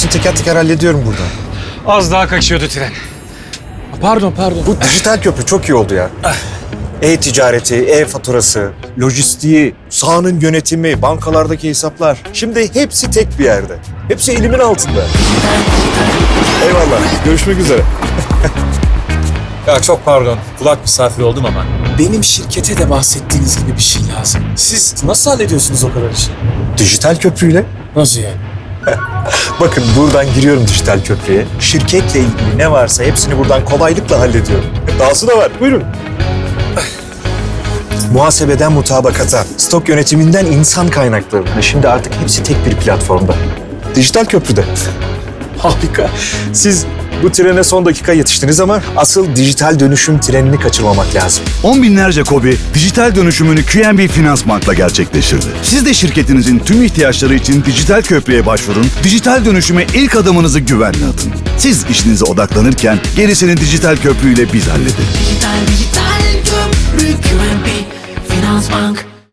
teker teker hallediyorum burada. Az daha kaçıyordu tren. Pardon pardon. Bu dijital köprü çok iyi oldu ya. E-ticareti, e-faturası, lojistiği, sahanın yönetimi, bankalardaki hesaplar. Şimdi hepsi tek bir yerde. Hepsi elimin altında. Eyvallah. Görüşmek üzere. Ya çok pardon. Kulak misafiri oldum ama. Benim şirkete de bahsettiğiniz gibi bir şey lazım. Siz nasıl hallediyorsunuz o kadar işi? Dijital köprüyle. Nasıl yani? Bakın buradan giriyorum dijital köprüye. Şirketle ilgili ne varsa hepsini buradan kolaylıkla hallediyorum. Dahası da var. Buyurun. Muhasebeden mutabakata, stok yönetiminden insan kaynaklarına. Şimdi artık hepsi tek bir platformda. Dijital köprüde. Harika. Siz bu trene son dakika yetiştiniz ama asıl dijital dönüşüm trenini kaçırmamak lazım. On binlerce KOBİ dijital dönüşümünü QNB Finansbank'la gerçekleştirdi. Siz de şirketinizin tüm ihtiyaçları için dijital köprüye başvurun, dijital dönüşüme ilk adımınızı güvenle atın. Siz işinize odaklanırken gerisini dijital köprüyle biz hallederiz. Dijital dijital